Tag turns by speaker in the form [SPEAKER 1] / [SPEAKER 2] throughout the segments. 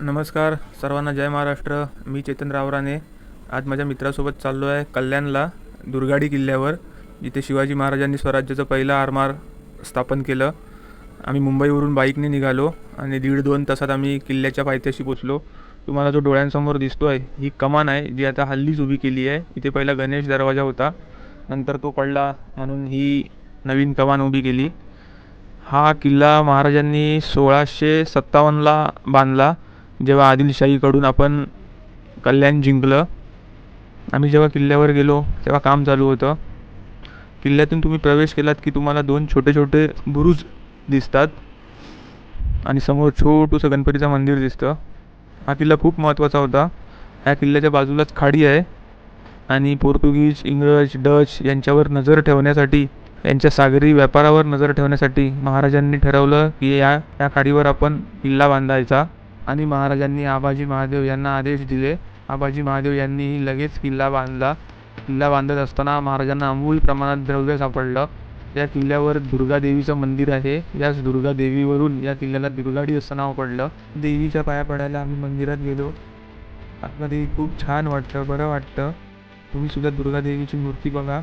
[SPEAKER 1] नमस्कार सर्वांना जय महाराष्ट्र. मी चेतन रावराने. आज माझ्या मित्रासोबत चाललो आहे कल्याणला दुर्गाडी किल्ल्यावर जिथे शिवाजी महाराजांनी स्वराज्याचं पहिलं आरमार स्थापन केलं. आम्ही मुंबईवरून बाईकने निघालो आणि दीड दोन तासात आम्ही किल्ल्याच्या पायथ्याशी पोचलो. तुम्हाला जो डोळ्यांसमोर दिसतो आहे ही कमान आहे जी आता हल्लीच उभी केली आहे. इथे पहिला गणेश दरवाजा होता. नंतर तो पडला म्हणून ही नवीन कमान उभी केली. हा किल्ला महाराजांनी सोळाशे सत्तावन्नला बांधला. जेव्हा आदिलशाहीकडून आपण कल्याण जिंकलं आम्ही जेव्हा किल्ल्यावर गेलो तेव्हा काम चालू होतं. किल्ल्यातून तुम्ही प्रवेश केलात की तुम्हाला दोन छोटे छोटे बुरुज दिसतात आणि समोर छोटूसं गणपतीचं मंदिर दिसतं. हा किल्ला खूप महत्त्वाचा होता. ह्या किल्ल्याच्या बाजूलाच खाडी आहे आणि पोर्तुगीज इंग्रज डच यांच्यावर नजर ठेवण्यासाठी यांच्या सागरी व्यापारावर नजर ठेवण्यासाठी महाराजांनी ठरवलं की या या खाडीवर आपण किल्ला बांधायचा. आणि महाराजांनी आबाजी महादेव यांना आदेश दिले. आबाजी महादेव यांनीही लगेच किल्ला बांधला. किल्ला बांधत असताना महाराजांना अमूल प्रमाणात द्रव्य सापडलं. या किल्ल्यावर दुर्गादेवीचं मंदिर आहे. याच दुर्गादेवीवरून या किल्ल्याला दुर्गाडी असं नाव पडलं. देवीच्या पाया पडायला आम्ही मंदिरात गेलो. आतमध्ये खूप छान वाटतं बरं वाटतं. तुम्ही सुद्धा दुर्गादेवीची मूर्ती बघा.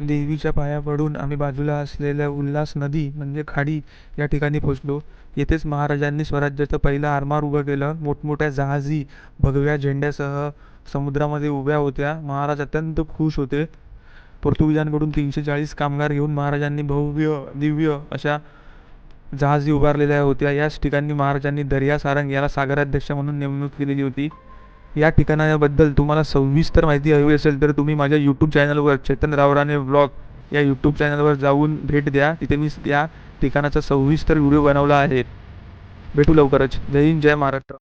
[SPEAKER 1] देवीच्या पाया पडून आम्ही बाजूला असलेल्या उल्हास नदी म्हणजे खाडी या ठिकाणी पोचलो येथेच महाराजांनी स्वराज्याचं पहिलं आरमार उभं केलं. मोठमोठ्या जहाजी भगव्या झेंड्यासह समुद्रामध्ये उभ्या होत्या. महाराज अत्यंत खुश होते. पोर्तुगीजांकडून तीनशे चाळीस कामगार घेऊन महाराजांनी भव्य दिव्य अशा जहाजी उभारलेल्या होत्या. याच ठिकाणी महाराजांनी दर्या सारंग याला सागराध्यक्ष म्हणून नेमणूक केलेली होती. या ठिकाणाबद्दल तुम्हाला सविस्तर माहिती हवी असेल तर तुम्ही माझ्या यूट्यूब चॅनलवर चेतन रावराने ब्लॉग या यूट्यूब चॅनलवर जाऊन भेट द्या. तिथे मी या ठिकाणाचा सविस्तर व्हिडिओ बनवला आहे. भेटू लवकरच. जय हिंद जय महाराष्ट्र.